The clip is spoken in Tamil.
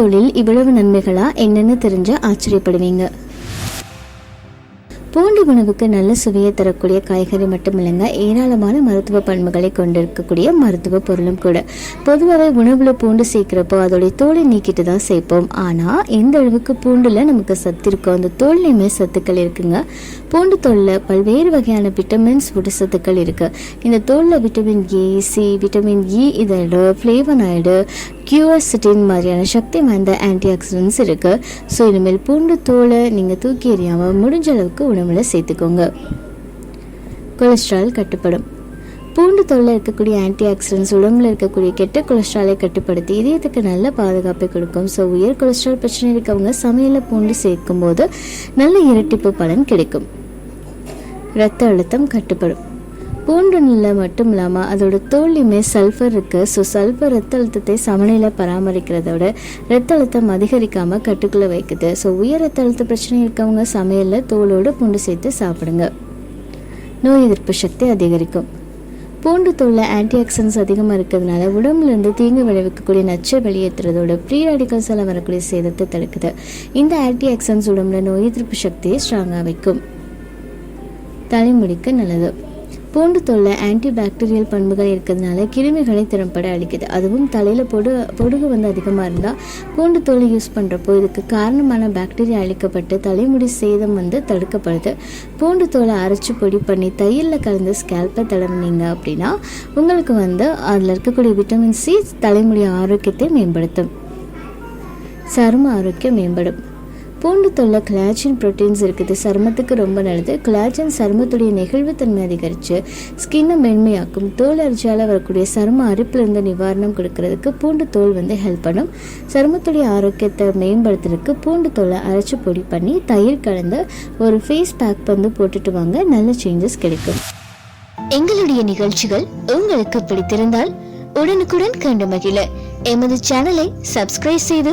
தொழில் இவ்வளவு நன்மைகளா என்னன்னு தெரிஞ்ச ஆச்சரியப்படுவீங்க. பூண்டு உணவுக்கு நல்ல சுவையை தரக்கூடிய காய்கறி மட்டும் இல்லைங்க ஏராளமான மருத்துவ பண்புகளை கொண்டிருக்கக்கூடிய மருத்துவ பொருளும் கூட. பொதுவாகவே உணவில் பூண்டு சேர்க்குறப்போ அதோடைய தோலை நீக்கிட்டு தான் சேர்ப்போம். ஆனால் எந்த அளவுக்கு பூண்டில் நமக்கு சத்து இருக்கோ அந்த தோல்லையுமே சத்துக்கள் இருக்குங்க. பூண்டு தோலில் பல்வேறு வகையான விட்டமின்ஸ் ஊட்டச்சத்துக்கள் இருக்குது இந்த தோலில் vitamin A C vitamin E இதோட ஃப்ளேவனாய்டு கியூஆர்சிட்டின் மாதிரியான சக்தி வாய்ந்த ஆன்டி ஆக்சிடென்ட்ஸ் இருக்குது ஸோ இனிமேல் பூண்டு தோலை நீங்கள் தூக்கி எறியாமல் முடிஞ்ச அளவுக்கு உணவில் சேர்த்துக்கோங்க. கொலஸ்ட்ரால் கட்டுப்படும். பூண்டு தோலில் இருக்கக்கூடிய ஆன்டி ஆக்சிடென்ட்ஸ் உடம்புல இருக்கக்கூடிய கெட்ட கொலஸ்ட்ராலை கட்டுப்படுத்தி இதயத்துக்கு நல்ல பாதுகாப்பை கொடுக்கும். ஸோ உயர் கொலஸ்ட்ரால் பிரச்சனை இருக்கவங்க சமையலில் பூண்டு சேர்க்கும் போது நல்ல இரட்டிப்பு பலன் கிடைக்கும். இரத்த அழுத்தம் கட்டுப்படும். பூண்டு நிலை மட்டும் இல்லாமல் அதோட தோல்லையுமே சல்ஃபர் இருக்குது ஸோ சல்ஃபர் ரத்த அழுத்தத்தை சமநிலையில் பராமரிக்கிறதோட ரத்த அழுத்தம் அதிகரிக்காமல் கட்டுக்குள்ளே வைக்குது. ஸோ உயர் ரத்த அழுத்த பிரச்சனை இருக்கவங்க சமையலில் தோலோடு பூண்டு சேர்த்து சாப்பிடுங்க. நோய் எதிர்ப்பு சக்தி அதிகரிக்கும். பூண்டு தோலில் ஆன்டி ஆக்சிடென்ட்ஸ் அதிகமாக இருக்கிறதுனால உடம்புலேருந்து தீங்கு விளைவிக்கக்கூடிய நச்சை வெளியேற்றுறதோட ப்ரீ ராடிக்கல்ஸால் வரக்கூடிய சேதத்தை தடுக்குது. இந்த ஆன்டி ஆக்சிடென்ட்ஸ் உடம்புல நோய் எதிர்ப்பு சக்தியை ஸ்ட்ராங்காக வைக்கும். தலைமுடிக்கு நல்லது. பூண்டு தொல்லை ஆன்டி பாக்டீரியல் பண்புகள் இருக்கிறதுனால கிருமிகளை திறம்பட அளிக்குது. அதுவும் தலையில் பொடு பொடுகு வந்து அதிகமாக இருந்தால் பூண்டு தோல் யூஸ் பண்ணுறப்போ இதுக்கு காரணமான பாக்டீரியா அழிக்கப்பட்டு தலைமுடி சேதம் வந்து தடுக்கப்படுது. பூண்டு தோலை அரைச்சி பொடி பண்ணி தையலில் கலந்து ஸ்கேல்பை தடவினீங்க அப்படின்னா உங்களுக்கு வந்து அதில் இருக்கக்கூடிய விட்டமின் சி தலைமுடி ஆரோக்கியத்தை மேம்படுத்தும். சரும ஆரோக்கியம் மேம்படும். பூண்டு தொல்லை கிளாச்சின் ப்ரோட்டீன்ஸ் இருக்குது. சருமத்துக்கு ரொம்ப நல்லது. கிளாச்சின் சருமத்துடைய நெகிழ்வுத்தன்மை அதிகரித்து ஸ்கின்னை மென்மையாக்கும் தோல் அரிச்சியால் வரக்கூடிய சரும அரிப்பிலிருந்து நிவாரணம் கொடுக்கறதுக்கு பூண்டு தோல் வந்து ஹெல்ப் பண்ணும். சருமத்துடைய ஆரோக்கியத்தை மேம்படுத்துறதுக்கு பூண்டு தோலை அரைச்சி பொடி பண்ணி தயிர் கலந்து ஒரு ஃபேஸ் பேக் வந்து போட்டுட்டு வாங்க. நல்ல சேஞ்சஸ் கிடைக்கும். எங்களுடைய நிகழ்ச்சிகள் உங்களுக்கு பிடித்திருந்தால் உடனுக்குடன் கண்டு மகிழ. எமது சேனலை சப்ஸ்கிரைப் செய்து